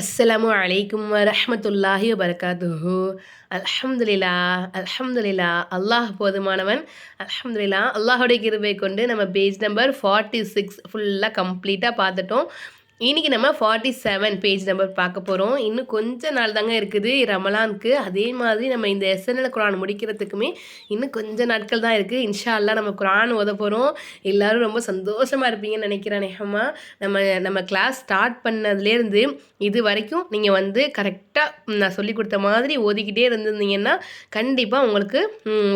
அஸ்ஸலாமு அலைக்கும் வரஹ்மத்துல்லாஹி வபரகாத்துஹு. அல்ஹம்துலில்லா அல்ஹம்துலில்லா அல்லாஹ் போதுமானவன். அல்ஹம்துலில்லா அல்லாஹுடைய கிருபை கொண்டு நம்ம பேஜ் நம்பர் ஃபார்ட்டி சிக்ஸ் ஃபுல்லாக கம்ப்ளீட்டாக பார்த்துட்டோம். இன்றைக்கி நம்ம ஃபார்ட்டி செவன் பேஜ் நம்பர் பார்க்க போகிறோம் இன்னும் கொஞ்ச நாள் தாங்க இருக்குது ரமலானுக்கு. அதே மாதிரி நம்ம இந்த எஸ்என்எல் குரான் முடிக்கிறதுக்குமே இன்னும் கொஞ்ச நாட்கள் தான் இருக்குது இன்ஷா அல்லாஹ் நம்ம குரான் ஓத போகிறோம் எல்லாரும் ரொம்ப சந்தோஷமாக இருப்பீங்கன்னு நினைக்கிறேன் நேகமாக நம்ம நம்ம கிளாஸ் ஸ்டார்ட் பண்ணதுலேருந்து இது வரைக்கும் நீங்கள் வந்து கரெக்டாக நான் சொல்லி கொடுத்த மாதிரி ஓதிக்கிட்டே இருந்திருந்தீங்கன்னா கண்டிப்பாக உங்களுக்கு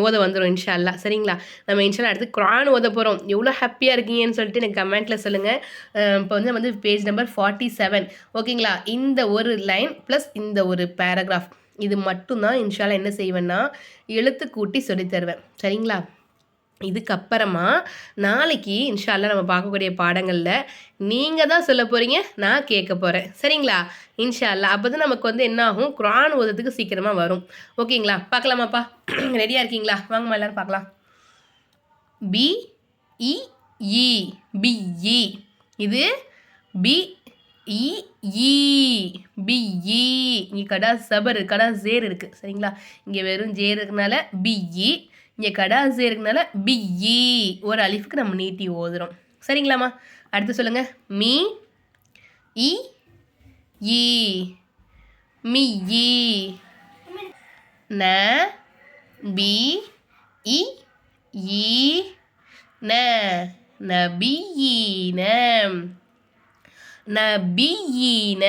ஓத வந்துடும் இன்ஷா அல்லாஹ் சரிங்களா? நம்ம இன்ஷா எடுத்து அடுத்து குரான் ஓத போகிறோம் எவ்வளோ ஹாப்பியாக இருக்கீங்கன்னு சொல்லிட்டு எனக்கு கமெண்ட்டில் சொல்லுங்கள் இப்போ வந்து வந்து பேஜ் நம்பர் ஃபார்ட்டி செவன் ஓகேங்களா இந்த ஒரு லைன் ப்ளஸ் இந்த ஒரு பேராகிராஃப் இது மட்டும்தான் இன்ஷால்லா என்ன செய்வேன்னா எழுத்து கூட்டி சொல்லித் தருவேன். சரிங்களா? இதுக்கப்புறமா நாளைக்கு இன்ஷால்லா நம்ம பார்க்கக்கூடிய பாடங்களில் நீங்கள் தான் சொல்ல போகிறீங்க நான் கேட்க போகிறேன் சரிங்களா? இன்ஷால்லா. அப்போ தான் நமக்கு வந்து என்ன ஆகும்? குரான் ஓதத்துக்கு சீக்கிரமாக வரும். ஓகேங்களா பார்க்கலாமாப்பா? ரெடியாக இருக்கீங்களா? வாங்கம்மா எல்லாரும் பார்க்கலாம். பி இ இது பி இ ஈ இங்கே கடா சபர் கடா ஜேர் இருக்குது சரிங்களா? இங்கே வெறும் ஜேர் இருக்கனால பிஇ இங்கே கடா ஜேர் இருக்கனால பிஇ ஒரு அலிஃபுக்கு நம்ம நீட்டி ஓதுறோம். சரிங்களாம்மா? அடுத்து சொல்லுங்கள் மீ இ ஈ மி ந பி இ ஈ ந நபியீன நபியீன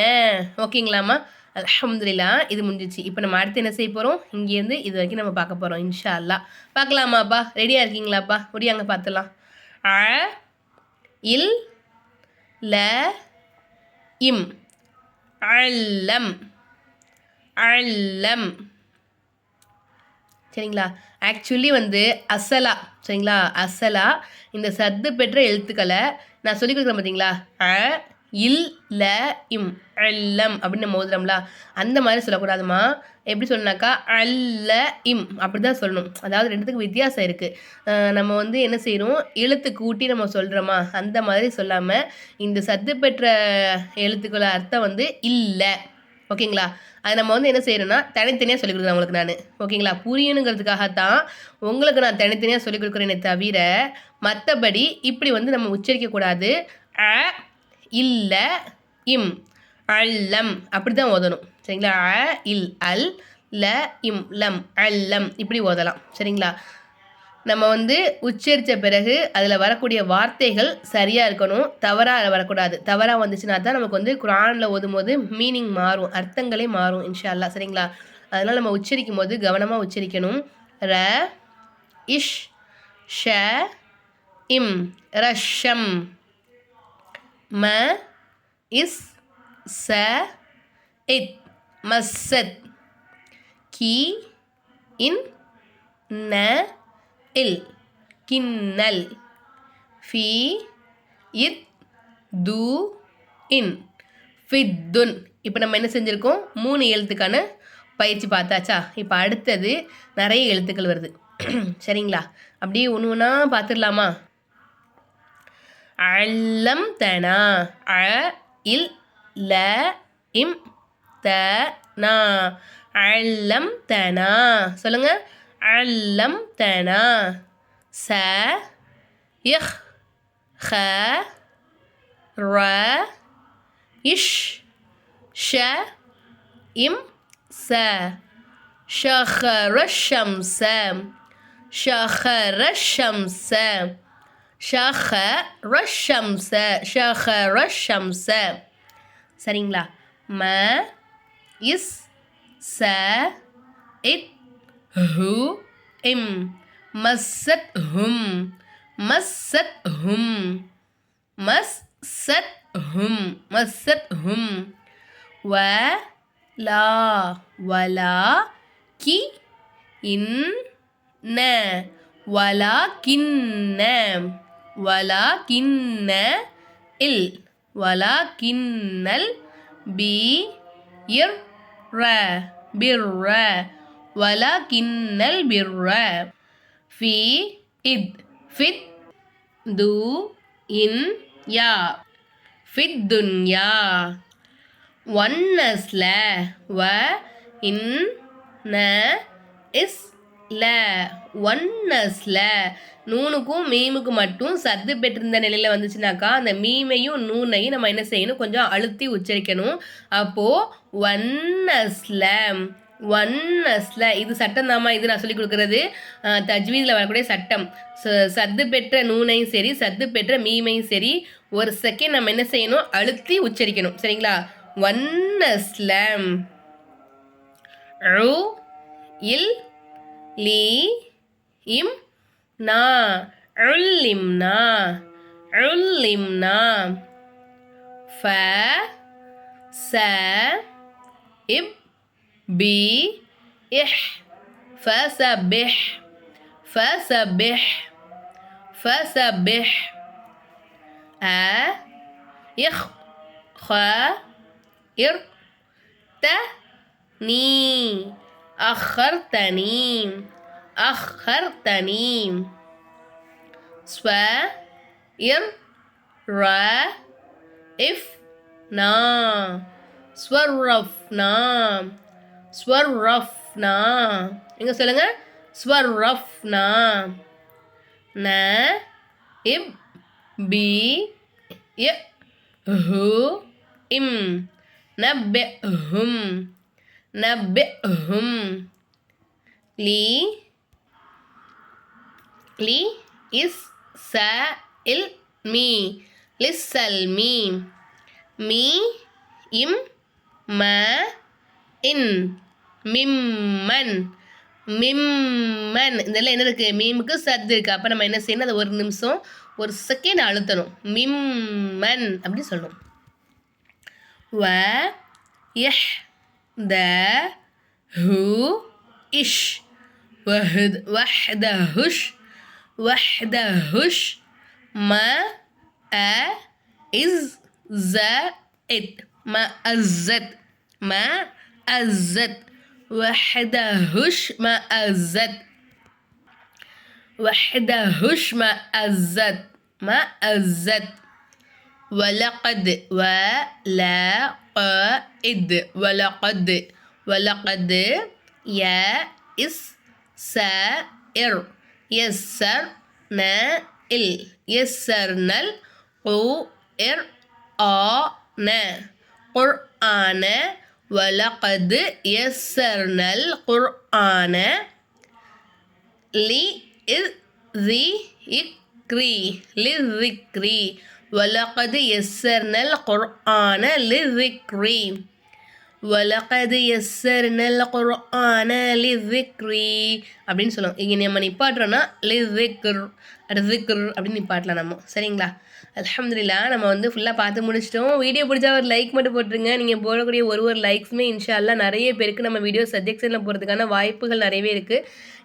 ஓகேங்களாம்மா? அலமதுல்லா இது முடிஞ்சிச்சு. இப்போ நம்ம அடுத்து என்ன செய்ய போகிறோம் இங்கேருந்து இது வரைக்கும் நம்ம பார்க்க போகிறோம் இன்ஷா அல்லாஹ் பார்க்கலாமாப்பா ரெடியாக இருக்கீங்களாப்பா? முடியாங்க பார்த்துலாம் அ இல் ல இம். அல்லம். அல்லம். சரிங்களா? ஆக்சுவலி வந்து அசலா. சரிங்களா? அசலா இந்த சத்து பெற்ற எழுத்துக்களை நான் சொல்லி கொடுக்குறேன் பார்த்தீங்களா அ இல் ல இம் அல்லம் அப்படின்னு நம்ம ஓதுறோம்ல அந்த மாதிரி சொல்லக்கூடாதுமா. எப்படி சொல்லணாக்கா அல்ல இம் அப்படி தான் சொல்லணும். அதாவது ரெண்டுத்துக்கு வித்தியாசம் இருக்குது நம்ம வந்து என்ன செய்கிறோம் எழுத்து கூட்டி நம்ம சொல்கிறோமா அந்த மாதிரி சொல்லாமல் இந்த சத்து பெற்ற எழுத்துக்கள அர்த்தம் வந்து இல்லை ஓகேங்களா? அது நம்ம வந்து என்ன செய்கிறோன்னா தனித்தனியாக சொல்லிக் கொடுக்குறேன் உங்களுக்கு நான். ஓகேங்களா? புரியணுங்கிறதுக்காகத்தான் உங்களுக்கு நான் தனித்தனியாக சொல்லிக் கொடுக்குறேனே தவிர மற்றபடி இப்படி வந்து நம்ம உச்சரிக்கக்கூடாது அ இல்ல இம். அல்லம். அப்படி தான் ஓதணும். சரிங்களா? அ இல் அல் ல இம் லம். அல்லம். இப்படி ஓதலாம். சரிங்களா? நம்ம வந்து உச்சரித்த பிறகு அதில் வரக்கூடிய வார்த்தைகள் சரியாக இருக்கணும். தவறாக வரக்கூடாது. தவறாக வந்துச்சுன்னா தான் நமக்கு வந்து குரானில் ஓதும் போது மீனிங் மாறும். அர்த்தங்களே மாறும் இன்ஷா அல்லாஹ் சரிங்களா? அதனால் நம்ம உச்சரிக்கும் போது கவனமாக உச்சரிக்கணும். ர இஷ் ஷ இம் ரஷம். ம இஸ் ச இத். மஸ்ஸத். கி இன் ந இல். கின்னல். ஃபி இத் து இன். ஃபித்துன். இப்போ நம்ம என்ன செஞ்சுருக்கோம்? மூணு எழுத்துக்கான பயிற்சி பார்த்தாச்சா? இப்போ அடுத்தது நிறைய எழுத்துக்கள் வருது. சரிங்களா? அப்படியே ஒன்று ஒன்றா பார்த்துடலாமா? அல்லம் தனா அ இல் ல இம் த நா அல்லம் தனா சொல்லுங்க அல்லம் தனா ச இஹ் خ ர இஷ் ஷ இம் ச شخر الشمس شخر الشمس ஷஹர ஷம்ச ஷஹர ஷம்ச சரிங்களா ம இஸ் ச இத் ஹு இம் மஸ்ஸத் ஹும் மஸ்ஸத் ஹும் மஸ் சத் ஹும் மஸ்ஸத் ஹும் வ லா வலா கி இன் ந வலா கின்ன வலா கின்ன இல். வலா கின்னல் பி. இர். ர பிர்ர வலா கின்னல் பிர்ர ஃபி. இத். ஃபித். து. இன். யா. ஃபித். துன்யா ஒன்னஸ்ல வ. இன். ந. இஸ். ல ஒன்னஸ்ல. நூனுக்கும் மீமுக்கும் மட்டும் சத்து பெற்றிருந்த நிலையில் வந்துச்சுனாக்கா அந்த மீமையும் நூனையும் நம்ம என்ன செய்யணும்? கொஞ்சம் அழுத்தி உச்சரிக்கணும். அப்போது ஒன்னஸ்ல ஒன்னஸ்ல. இது சட்டம் தாமா இது நான் சொல்லி கொடுக்குறது. தஜ்வீதில் வரக்கூடிய சட்டம். சத்து பெற்ற நூனையும் சரி சத்து பெற்ற மீமையும் சரி ஒரு செகண்ட் நம்ம என்ன செய்யணும்? அழுத்தி உச்சரிக்கணும். சரிங்களா? ஒன்னஸ்ல இல் لي إم نا. علمنا. علمنا. ف س إب بي إح. فسبح. فسبح. فسبح. أ يخ خ إر ت ني أخرتني. أخرتني ஸ்வ இர் ர இஃப் நா ஸ்வர்ரஃப்னா ஸ்வர்ரஃப்னா எங்க சொல்லுங்க ஸ்வர்ரஃப்னா ந இப் பி ய ஹு இம் நப்பெஹும் நப்பெஹும் லி லி இஸ் ச இல் மீ லிஸ்ஸல் மீ மீ இம் ம இன் மிம்மன் மிம்மன் இதெல்லாம் என்ன இருக்குது மீமுக்கு சத்து இருக்குது அப்போ நம்ம என்ன செய்யணும்? அதை ஒரு நிமிஷம் ஒரு செகண்ட் அழுத்தணும். மிம்மன் அப்படின்னு சொல்லணும். வ எஹ் த ஹூ இஷ். வஹ் வஹ் த ஹுஷ். وحدهش ما أ إز ز إت. ما أزت. ما أزت. وحدهش ما أزت. وحدهش ما أزت. ما أزت. ولقد ولا قائد ولقد. ولقد يا إس سائر எஸ்ஸர் ந இல் எஸ்ஸர்னல் கு இர் ஆ ந குர் ஆன வலகது எஸ்ஸர்னல் குர் ஆன லி இஸ் தி இக்ரி லிக்ரி வலகது எஸ்ஸர்னல் குர் ஆன லிக்ரி குர்ஆன அப்படின்னு சொல்லுவோம் இங்கே நம்ம நிப்பாட்டுறோன்னா லிذிக்ர் ரிக்ர் அப்படின்னு நிப்பாட்டலாம் நம்ம. சரிங்களா? அலமதுல்லா நம்ம வந்து ஃபுல்லாக பார்த்து முடிச்சிட்டோம். வீடியோ பிடிச்சா ஒரு லைக் மட்டும் போட்டுருங்க. நீங்கள் போடக்கூடிய ஒரு ஒரு லைக்ஸுமே இன்ஷால்லா நிறைய பேருக்கு நம்ம வீடியோ சஜெக்ஷனில் போகிறதுக்கான வாய்ப்புகள் நிறையவே இருக்குது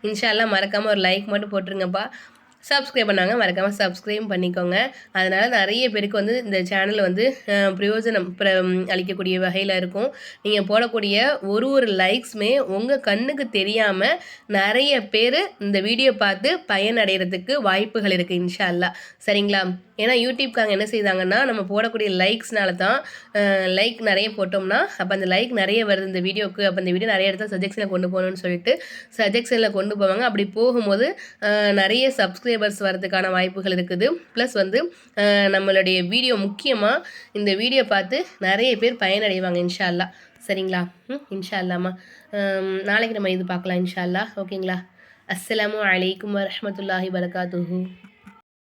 இன்ஷால்லா மறக்காமல் ஒரு லைக் மட்டும் போட்டுருங்கப்பா. சப்ஸ்கிரைப் பண்ணாங்க. மறக்காமல் சப்ஸ்கிரைப் பண்ணிக்கோங்க. அதனால் நிறைய பேருக்கு வந்து இந்த சேனல் வந்து பிரயோஜனம் அளிக்கக்கூடிய வகையில் இருக்கும். நீங்கள் போடக்கூடிய ஒரு ஒரு லைக்ஸுமே உங்கள் கண்ணுக்கு தெரியாமல் நிறைய பேர் இந்த வீடியோ பார்த்து பயனடைகிறதுக்கு வாய்ப்புகள் இருக்குது இன்ஷா அல்லா சரிங்களா? ஏன்னா யூடியூப்காங்க என்ன செய்தாங்கன்னா நம்ம போடக்கூடிய லைக்ஸ்னால தான் லைக் நிறைய போட்டோம்னா அப்போ அந்த லைக் நிறைய வருது இந்த வீடியோக்கு அப்போ இந்த வீடியோ நிறைய இடத்துல சஜெக்ஷனில் கொண்டு போகணும்னு சொல்லிட்டு சஜெக்ஷனில் கொண்டு போவாங்க. அப்படி போகும்போது நிறைய சப்ஸ்கிரைபர்ஸ் வரதுக்கான வாய்ப்புகள் இருக்குது. ப்ளஸ் வந்து நம்மளுடைய வீடியோ முக்கியமாக இந்த வீடியோ பார்த்து நிறைய பேர் பயனடைவாங்க இன்ஷால்லா சரிங்களா? ம் இன்ஷா அல்லாமா நாளைக்கு நம்ம இது பார்க்கலாம் இன்ஷா அல்லா ஓகேங்களா? அஸ்லாம் வலைக்கம் வரமத்துல்லாஹி வரகாத்துஹூ